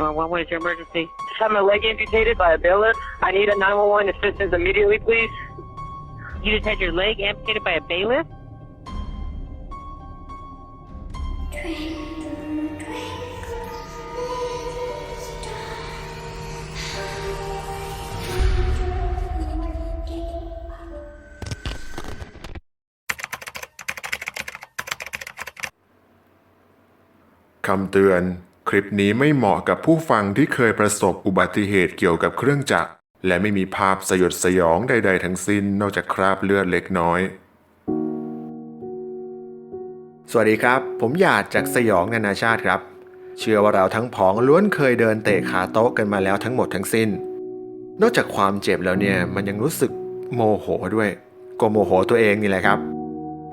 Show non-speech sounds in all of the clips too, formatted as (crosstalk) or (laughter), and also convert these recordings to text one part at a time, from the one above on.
Uh, what what is your emergency? Just had my leg amputated by a bailiff. I need a 911 assistance immediately, please. You just had your leg amputated by a bailiff?คำเตือน คลิปนี้ไม่เหมาะกับผู้ฟังที่เคยประสบอุบัติเหตุเกี่ยวกับเครื่องจักร และไม่มีภาพสยดสยองใด ๆ ทั้งสิ้นนอกจากคราบเลือดเล็กน้อย สวัสดีครับ ผมหยาดจากสยองนานาชาติครับ เชื่อว่าเราทั้งผองล้วนเคยเดินเตะขาโต๊ะกันมาแล้วทั้งหมดทั้งสิ้น นอกจากความเจ็บแล้วเนี่ยมันยังรู้สึกโมโหด้วยก็โมโหตัวเองนี่แหละครับ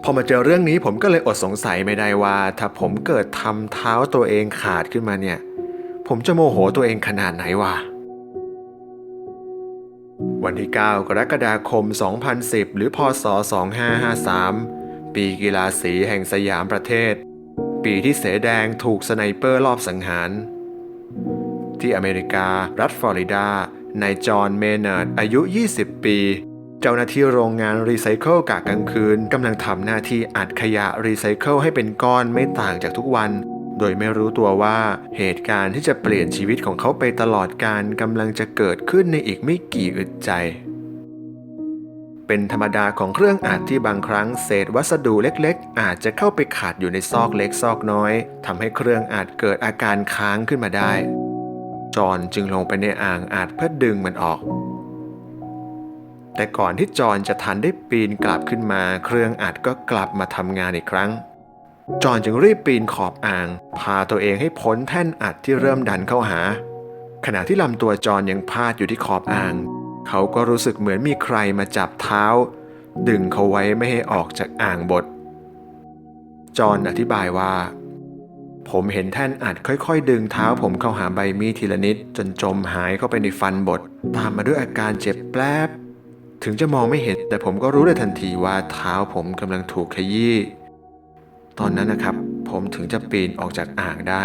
พอมาเจอเรื่องนี้ผมก็เลยอดสงสัยไม่ได้ว่า ถ้าผมเกิดทำเท้าตัวเองขาดขึ้นมาเนี่ย ผมจะโมโหตัวเองขนาดไหนวะวันที่ 9 กรกฎาคม 2010 หรือพศ 2553 ปีกีฬาสีแห่งสยามประเทศ ปีที่เสแดงถูกสไนเปอร์ลอบสังหาร ที่อเมริการัฐฟลอริดา นายจอห์น เมเนาร์ดอายุ 20 ปี เจ้าหน้าที่โรงงานรีไซเคิลกะกลางคืนกำลังทำหน้าที่อัดขยะรีไซเคิลให้เป็นก้อนไม่ต่างจากทุกวัน โดยไม่รู้ตัวว่าเหตุการณ์ที่จะเปลี่ยนชีวิตของเขาไปตลอดการกำลังจะเกิดขึ้นในอีกไม่กี่อึดใจ เป็นธรรมดาของเครื่องอัดที่บางครั้งเศษวัสดุเล็กๆ อาจจะเข้าไปขัดอยู่ในซอกเล็กซอกน้อยทำให้เครื่องอัดเกิดอาการค้างขึ้นมาได้จอห์นจึงลงไปในอ่างอัดเพื่อดึงมันออก แต่ก่อนที่จอนจะทันได้ปีนกลับขึ้นมา เครื่องอัดก็กลับมาทำงานอีกครั้ง จอนจึงรีบปีนขอบอ่าง พาตัวเองให้พ้นแท่นอัดที่เริ่มดันเข้าหา ขณะที่ลำตัวจอนยังพาดอยู่ที่ขอบอ่าง เขาก็รู้สึกเหมือนมีใครมาจับเท้า ดึงเขาไว้ไม่ให้ออกจากอ่างบทจอนอธิบายว่า ผมเห็นแท่นอัดค่อยๆ ดึงเท้าผมเข้าหาใบมีดทีละนิด จนจมหายเข้าไปในฟันบดตามมาด้วยอาการเจ็บแปลบ ถึงจะมองไม่เห็นแต่ผมก็รู้ได้ทันทีว่าเท้าผมกำลังถูกขยี้ ตอนนั้นนะครับ ผมถึงจะปีนออกจากอ่างได้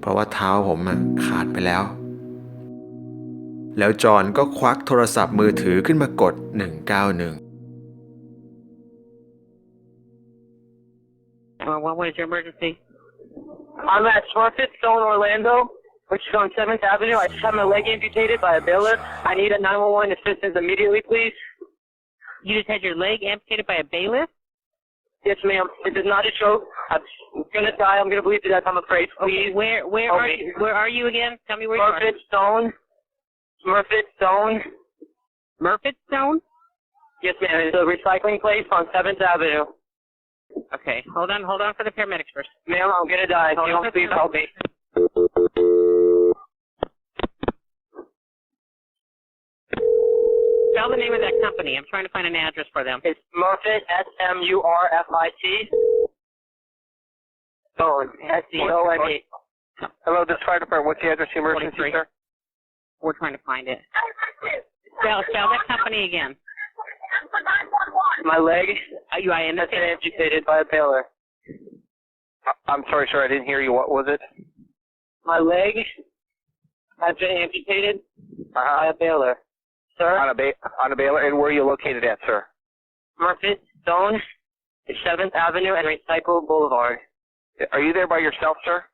เพราะว่าเท้าผมขาดไปแล้ว แล้วจอห์นก็ควักโทรศัพท์มือถือขึ้นมากด 191 Uh, what what is your emergency? I'm at Smurfit Stone, Orlando, which is on 7th Avenue. I just had my leg amputated by a bailiff. I need a 911 assistance immediately, please. You just had your leg amputated by a bailiff? Yes, ma'am. It is not a joke. I'm gonna die. I'm gonna bleed to death. I'm afraid. Please. Where where Help are me. you? Where are you again? Tell me where you are. Stone. Smurfit Stone. Murfitt Stone? Yes, ma'am. It's a recycling place on 7th Avenue. Okay, hold on, hold on for the paramedics first. Ma'am, I'm gonna die. Hold on. please help me? Spell the name of that company. I'm trying to find an address for them. It's Smurfit, S-M-U-R-F-I-T. Stone, S-E-O-N-E. Hello, this fire department. What's the address of the emergency, 43. sir? We're trying to find it. Spell spell that company again. My leg Are you I has been understand. amputated by a bailiff. I- I'm sorry, sir. I didn't hear you. What was it? My leg has been amputated by Uh-huh. a bailiff. Sir, On a ba- on a bailiff. And where are you located at, sir? Murphy Stone, 7th Avenue and Recycle Boulevard. Are you there by yourself, sir?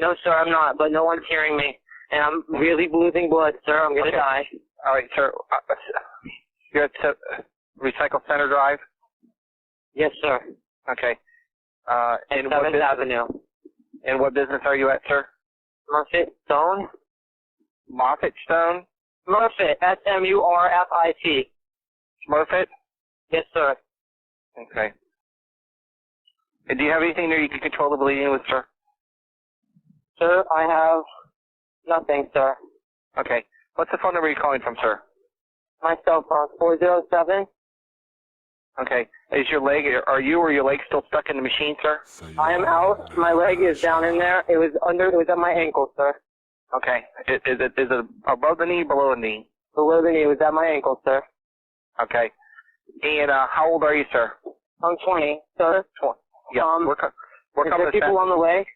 No, sir, I'm not, but no one's hearing me. And I'm really losing blood, sir. I'm gonna Okay. die. All right, sir. Uh, You're at uh, Recycle Center Drive. Yes, sir. Okay. Uh, and what 7th business, Avenue. and what business are you at, sir? Murphy Stone? Moffett Stone, Murphy, S-M-U-R-F-I-T. Smurfit. Yes, sir. Okay. And do you have anything there you can control the bleeding with, sir? Sir, I have nothing, sir. Okay. What's the phone number you're calling from, sir? My cell phone, 407 Okay. Is your leg, are you or your leg still stuck in the machine, sir? I am out. My leg is down in there. It was under, it was at my ankle, sir. Okay. Is, is it is it above the knee, below the knee? Below the knee, it was at my ankle, sir. Okay. And uh, how old are you, sir? I'm 20, sir. Twenty. Yeah. Um, we're co- we're Is there people on the way?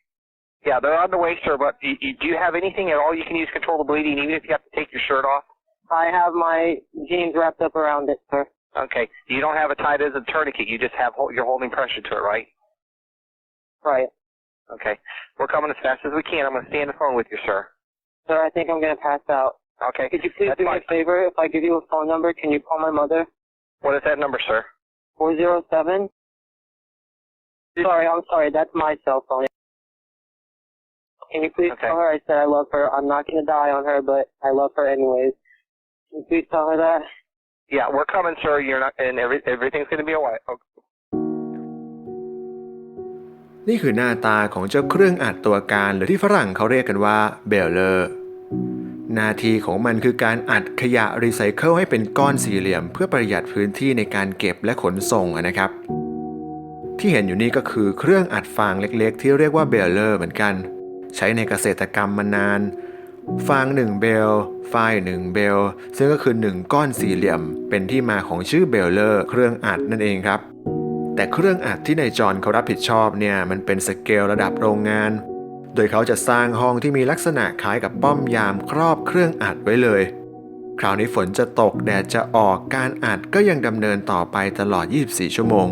Yeah, they're on the way, sir. But y y do you have anything at all you can use to control the bleeding, even if you have to take your shirt off? I have my jeans wrapped up around it, sir. Okay. You don't have a tied as a tourniquet. You just have you're holding pressure to it, right? Right. Okay. We're coming as fast as we can. I'm going to stay on the phone with you, sir. Sir, I think I'm gonna pass out. Okay. Could you please That's do me a favor? If I give you a phone number, can you call my mother? What is that number, sir? Four zero seven. Sorry, I'm sorry. That's my cell phone. Can you please Okay. tell her I said I love her? I'm not gonna die on her, but I love her anyways. Can you please tell her that? Yeah, we're coming, sir. You're not, and every, everything's going to be alright. Okay. นี่คือหน้าตาของเจ้าเครื่องอัดตัวการหรือที่ฝรั่งเขาเรียกกันว่าเบลเลอร์หน้าที่ของมันคือการอัดขยะรีไซเคิลให้เป็นก้อนสี่เหลี่ยม เพื่อประหยัดพื้นที่ในการเก็บและขนส่งนะครับ ที่เห็นอยู่นี่ก็คือเครื่องอัดฟางเล็กๆ ที่เรียกว่าเบลเลอร์เหมือนกัน ใช้ในเกษตรกรรมมานาน ฟาง 1 เบลฝ้าย1เบล ซึ่งก็คือ 1 ก้อนสี่เหลี่ยม เป็นที่มาของชื่อเบลเลอร์เครื่องอัดนั่นเองครับ แต่เครื่องอัดที่นายจอนเขารับผิดชอบเนี่ยมันเป็นสเกลระดับโรงงาน โดยเขาจะสร้างห้องที่มีลักษณะคล้ายกับป้อมยามครอบเครื่องอัดไว้เลย คราวนี้ฝนจะตกแดดจะออกการอัดก็ยังดำเนินต่อไปตลอด 24 ชั่วโมง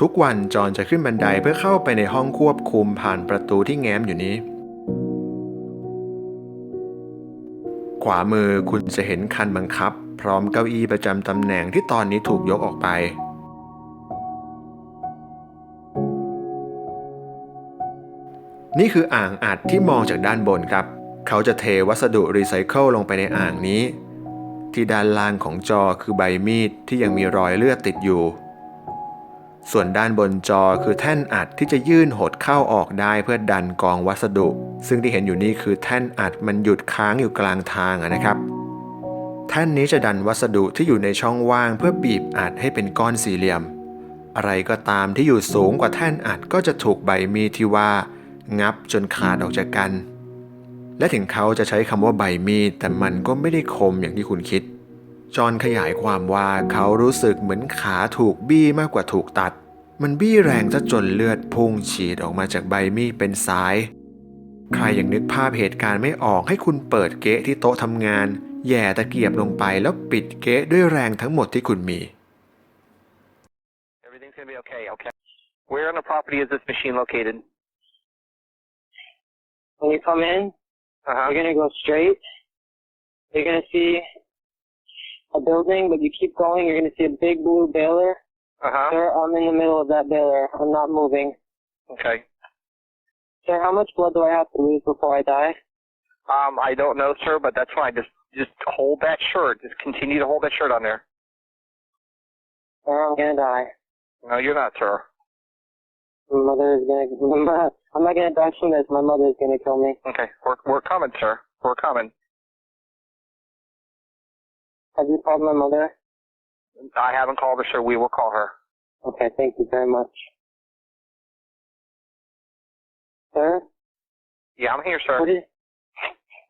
ทุกวันจอนจะขึ้นบันไดเพื่อเข้าไปในห้องควบคุมผ่านประตูที่แง้มอยู่นี้ขวามือคุณจะเห็นคันบังคับ พร้อมเก้าอี้ประจำตำแหน่งที่ตอนนี้ถูกยกออกไปนี่คืออ่างอัดที่มองจากด้านบนครับ เขาจะเทวัสดุรีไซเคิลลงไปในอ่างนี้ ที่ด้านล่างของจอคือใบมีดที่ยังมีรอยเลือดติดอยู่ ส่วนด้านบนจอคือแท่นอัดที่จะยื่นหดเข้าออกได้เพื่อดันกองวัสดุ ซึ่งที่เห็นอยู่นี่คือแท่นอัดมันหยุดค้างอยู่กลางทางนะครับ แท่นนี้จะดันวัสดุที่อยู่ในช่องว่างเพื่อบีบอัดให้เป็นก้อนสี่เหลี่ยม อะไรก็ตามที่อยู่สูงกว่าแท่นอัดก็จะถูกใบมีดที่ว่า งับจนขาดออกจากกัน และถึงเขาจะใช้คำว่าใบมีดแต่มันก็ไม่ได้คมอย่างที่คุณคิด จอห์นขยายความว่าเขารู้สึกเหมือนขาถูกบี้มากกว่าถูกตัด มันบี้แรงซะจนเลือดพุ่งฉีดออกมาจากใบมีดเป็นสาย ใครยังนึกภาพเหตุการณ์ไม่ออกให้คุณเปิดเก๊ะที่โต๊ะทำงาน แย่ตะเกียบลงไปแล้วปิดเก๊ะด้วยแรงทั้งหมดที่คุณมี Everything's going to be okay. Okay. Where on the property is this machine located? When you come in, Uh-huh. you're gonna go straight. You're gonna see a building, but you keep going, you're gonna see a big blue baler. Uh-huh. Sir, I'm in the middle of that baler. I'm not moving. Okay. Sir, how much blood do I have to lose before I die? Um, I don't know, sir, but that's fine. Just just hold that shirt. Just continue to hold that shirt on there. Or I'm gonna die. No, you're not, sir. My mother is gonna. (laughs) I'm not gonna die from this. My mother is gonna kill me. Okay. We're we're coming, sir. We're coming. Have you called my mother? I haven't called her, sir. We will call her. Okay, thank you very much. Sir, Yeah, I'm here, sir. what is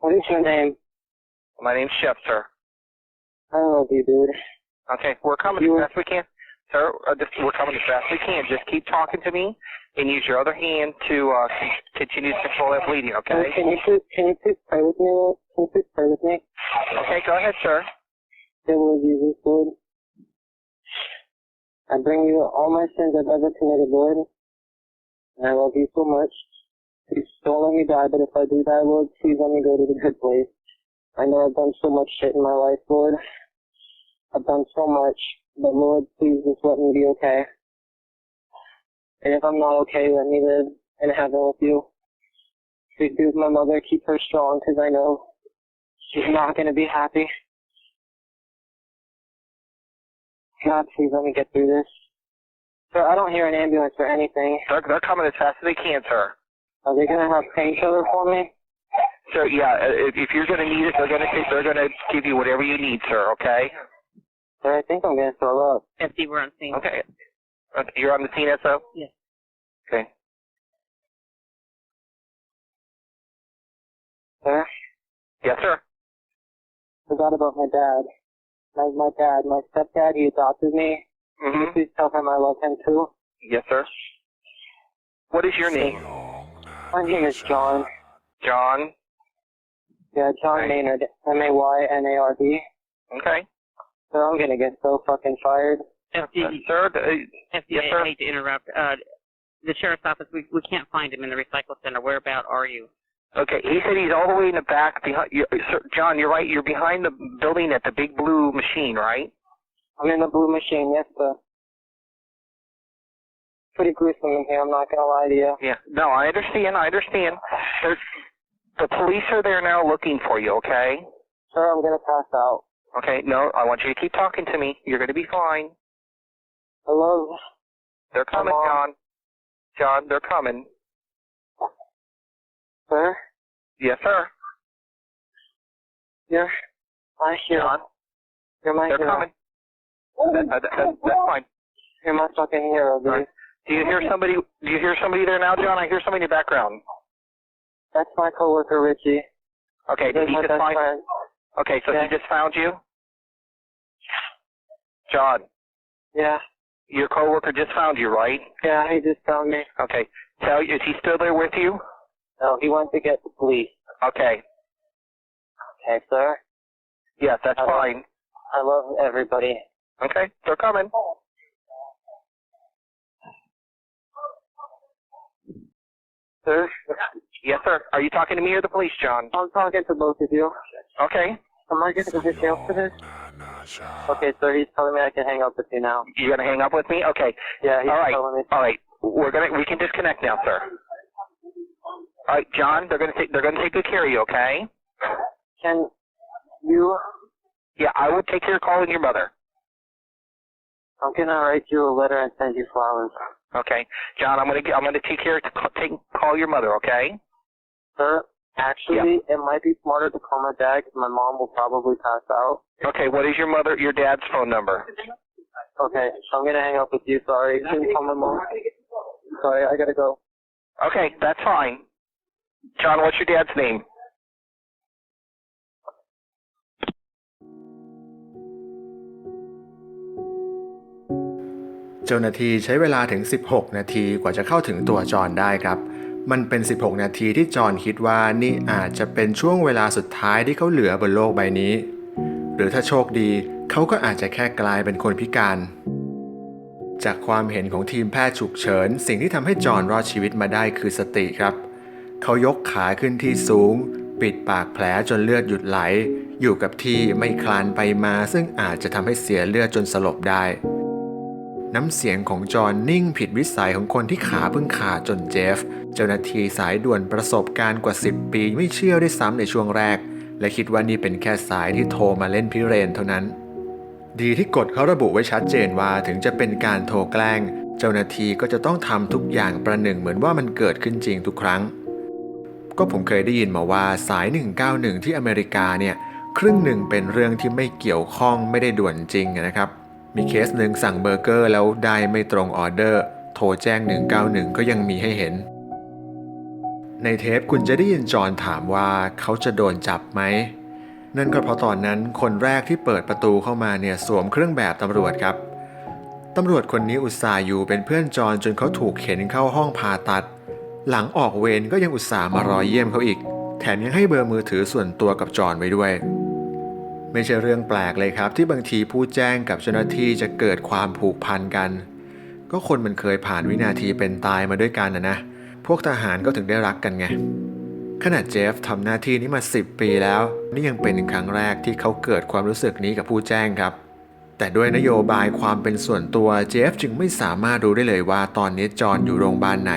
what is your name? My name's Chef, sir. I love you, dude. Okay, we're coming You- as fast as we can. Sir, uh, just, we're coming as fast as we can. Just keep talking to me and use your other hand to uh, continue to control that bleeding, okay? Can you please can you please pray with me? Can you please pray with me? Okay, go ahead, sir. Dear Lord Jesus, Lord, I bring you all my sins I've ever committed, Lord. And I love you so much. Please don't let me die, but if I do die, Lord, please let me go to the good place. I know I've done so much shit in my life, Lord. I've done so much, but Lord, please just let me be okay. And if I'm not okay, let me live in heaven with you. Please be with my mother, keep her strong, because I know she's not going to be happy. God, please let me get through this. Sir, I don't hear an ambulance or anything. They're, they're coming as fast as they can, sir. Are they gonna have painkiller for me? So yeah, uh, if, if you're going to need it, they're going to they're going to give you whatever you need, sir. Okay. I think I'm gonna throw up. Empty we're on scene. Okay. Okay. You're on the scene, SO. Yes. Okay. Sir, Yes, sir. forgot about my dad. My, my dad, my stepdad, he adopted me. Mm-hmm. Please tell him I love him too. Yes, sir. What is your name? My name is John. John. Yeah, John Right. Maynard. M-A-Y-N-A-R-D. Okay. So I'm gonna get so fucking fired. Uh, FDA, sir, uh, FDA, yes, sir. I hate to interrupt. Uh, the sheriff's office, we, we can't find him in the recycle center. Whereabout are you? okay. He said he's all the way in the back behind. You, sir, John, you're right. You're behind the building at the big blue machine, right? I'm in the blue machine, yes sir. Pretty gruesome in here, I'm not gonna lie to you. Yeah. No, I understand. I understand. There's, the police are there now looking for you. Okay. Sir, I'm gonna pass out. Okay. No, I want you to keep talking to me. You're going to be fine. Love, They're coming, John. John, they're coming. sir, Yes, sir. you're my hero. John, You're my they're hero. coming. That, that, that, that's uh, fine. You're my fucking hero, dude. Do you hear somebody? Do you hear somebody there now, John? I hear somebody in the background. That's my coworker, Richie. Okay. Did He's he my just best find? friend. Okay, so Yeah. he just found you. John, Yeah, your coworker just found you, right? yeah, he just found me. Okay. Tell you, is he still there with you? No, he went to get the police. Okay. Okay, sir. Yes, that's fine. I love everybody. Okay, they're coming. Sir, Yes, sir. Are you talking to me or the police, John? I'm talking to both of you. Okay. Am I gonna go to jail for this? Okay, sir, he's telling me I can hang up with you now. You're gonna hang up with me? Okay. Yeah, he's All right. telling me. All right. We're gonna we can disconnect now, sir. All right, John. They're gonna take they're gonna take good care of you. Okay. Can you, Yeah, I will take care of calling your mother. I'm gonna write you a letter and send you flowers. Okay, John. I'm gonna I'm gonna take care to take call your mother. Okay. Sir, actually, it might be smarter to call my dad 'cause my mom will probably pass out. Okay. What is your mother your dad's phone number? Okay, I'm gonna hang up with you. Sorry, can you call my mom? Sorry, I gotta go. Okay, that's fine. John, what's your dad's name? เจ้าหน้าที่ใช้เวลาถึง 16 นาทีกว่าจะเข้าถึงตัวจอห์นได้ครับ มันเป็น 16 นาทีที่จอห์นคิดว่านี่อาจจะเป็นช่วงเวลาสุดท้ายที่เขาเหลือบนโลกใบนี้ หรือถ้าโชคดีเขาก็อาจจะแค่กลายเป็นคนพิการ จากความเห็นของทีมแพทย์ฉุกเฉิน สิ่งที่ทำให้จอห์นรอดชีวิตมาได้คือสติครับ เขายกขาขึ้นที่สูง ปิดปากแผลจนเลือดหยุดไหล อยู่กับที่ไม่คลานไปมา ซึ่งอาจจะทำให้เสียเลือดจนสลบได้น้ำเสียงของจอห์นนิ่งผิดวิสัยของคนที่ขาเพิ่งขาดจนเจฟ เจ้าหน้าที่สายด่วนประสบการณ์กว่า 10 ปีไม่เชื่อได้ซ้ำในช่วงแรก และคิดว่านี่เป็นแค่สายที่โทรมาเล่นพิเรนเท่านั้น ดีที่กฎเขาระบุไว้ชัดเจนว่าถึงจะเป็นการโทรแกล้ง เจ้าหน้าที่ก็จะต้องทำทุกอย่างประหนึ่งเหมือนว่ามันเกิดขึ้นจริงทุกครั้ง ก็ผมเคยได้ยินมาว่าสาย 191 ที่อเมริกาเนี่ยครึ่งหนึ่งเป็นเรื่องที่ไม่เกี่ยวข้องไม่ได้ด่วนจริงนะครับมีเคสหนึ่งสั่งเบอร์เกอร์แล้วได้ไม่ตรงออเดอร์ โทรแจ้ง 191 ก็ยังมีให้เห็น ในเทปคุณจะได้ยินจอห์นถามว่าเขาจะโดนจับไหม นั่นก็เพราะตอนนั้นคนแรกที่เปิดประตูเข้ามาเนี่ยสวมเครื่องแบบตำรวจครับตำรวจคนนี้อุตส่าห์อยู่เป็นเพื่อนจอห์นจนเขาถูกเข็นเข้าห้องผ่าตัด หลังออกเวรก็ยังอุตส่าห์มารอเยี่ยมเขาอีก แถมยังให้เบอร์มือถือส่วนตัวกับจอห์นไว้ด้วย ไม่ใช่เรื่องแปลกเลยครับ ที่บางทีผู้แจ้งกับเจ้าหน้าที่จะเกิดความผูกพันกัน ก็คนมันเคยผ่านวินาทีเป็นตายมาด้วยกันนะนะ พวกทหารก็ถึงได้รักกันไงขนาดเจฟทำหน้าที่นี้มา 10 ปีแล้ว นี่ยังเป็นครั้งแรกที่เขาเกิดความรู้สึกนี้กับผู้แจ้งครับ แต่ด้วยนโยบายความเป็นส่วนตัวเจฟจึงไม่สามารถรู้ได้เลยว่าตอนนี้จอห์นอยู่โรงพยาบาลไหน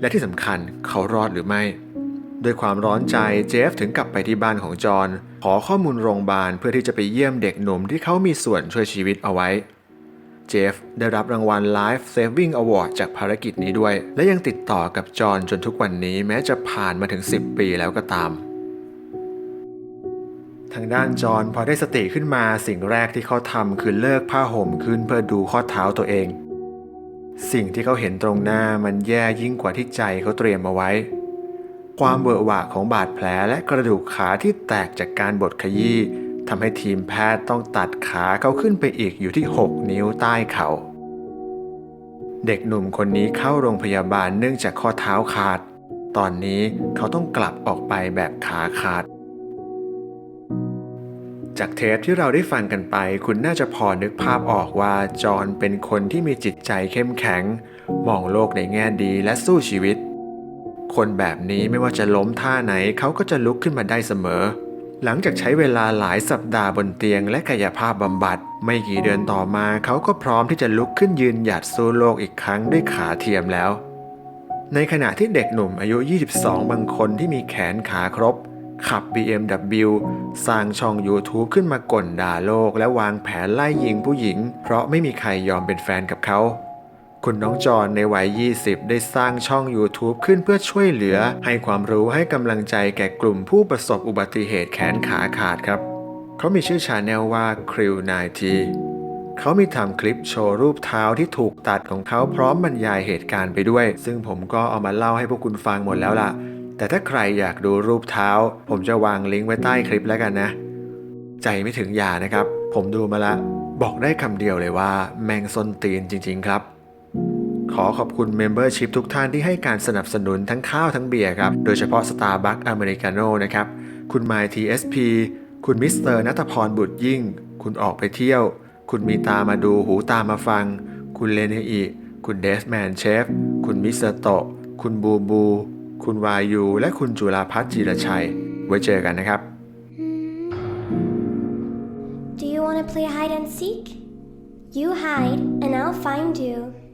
และที่สำคัญเขารอดหรือไม่ ด้วยความร้อนใจเจฟถึงกลับไปที่บ้านของจอห์นขอข้อมูลโรงพยาบาลเพื่อที่จะไปเยี่ยมเด็กหนุ่มที่เขามีส่วนช่วยชีวิตเอาไว้ เจฟได้รับรางวัล Life Saving Award จากภารกิจนี้ด้วย และยังติดต่อกับจอห์นจนทุกวันนี้แม้จะผ่านมาถึง 10 ปีแล้วก็ตาม ทางด้านจอห์นพอได้สติขึ้นมาสิ่งแรกที่เขาทำคือเลิกผ้าห่มขึ้นเพื่อดูข้อเท้าตัวเอง สิ่งที่เขาเห็นตรงหน้ามันแย่ยิ่งกว่าที่ใจเขาเตรียมเอาไว้ ความเวอะหวะของบาดแผลและกระดูกขาที่แตกจากการบดขยี้ ทำให้ทีมแพทย์ต้องตัดขาเขาขึ้นไปอีกอยู่ที่ 6 นิ้วใต้เขา่าเด็กหนุ่มคนนี้เข้าโรงพยาบาลเนื่องจากข้อเท้าขาด ตอนนี้เขาต้องกลับออกไปแบบขาขาด จากเทปที่เราได้ฟังกันไป คุณน่าจะพอนึกภาพออกว่าจอห์นเป็นคนที่มีจิตใจเข้มแข็ง มองโลกในแง่ดีและสู้ชีวิต คนแบบนี้ไม่ว่าจะล้มท่าไหนเขาก็จะลุกขึ้นมาได้เสมอ หลังจากใช้เวลาหลายสัปดาห์บนเตียงและกายภาพบำบัด ไม่กี่เดือนต่อมาเขาก็พร้อมที่จะลุกขึ้นยืนหยัดสู้โลกอีกครั้งด้วยขาเทียมแล้ว ในขณะที่เด็กหนุ่มอายุ 22 บางคนที่มีแขนขาครบ ขับ BMW สร้างช่อง YouTube ขึ้นมาก่นด่าโลก และวางแผนไล่ยิงผู้หญิง เพราะไม่มีใครยอมเป็นแฟนกับเขา คุณน้องจอนในวัย 20 ได้สร้างช่อง YouTube ขึ้นเพื่อช่วยเหลือ ให้ความรู้ให้กำลังใจแก่กลุ่มผู้ประสบอุบัติเหตุแขนขาขาดครับ เขามีชื่อชาแนลว่า Crew 90เขามีทำคลิปโชว์รูปเท้าที่ถูกตัดของเขาพร้อมบรรยายเหตุการณ์ไปด้วย ซึ่งผมก็เอามาเล่าให้พวกคุณฟังหมดแล้วล่ะ แต่ถ้าใครอยากดูรูปเท้า ผมจะวางลิงก์ไว้ใต้คลิปแล้วกันนะ ใจไม่ถึงอย่านะครับ ผมดูมาละ บอกได้คำเดียวเลยว่า แมงส้นตีนจริง ๆ ครับ ขอขอบคุณ Membership ทุกท่านที่ให้การสนับสนุนทั้งข้าวทั้งเบียร์ครับ โดยเฉพาะ Starbucks Americano นะครับ คุณ My TSP คุณมิสเตอร์นัทพรบุตรยิ่ง คุณออกไปเที่ยว คุณมีตามาดูหูตามาฟัง คุณเลนเฮอิคุณเดสแมนเชฟ คุณมิสเตอร์โตะ คุณบูบู คุณวายู และคุณจุฬาพัฒน์จีรชัย ไว้เจอกันนะครับ Do you want to play hide and seek? You hide, and I'll find you.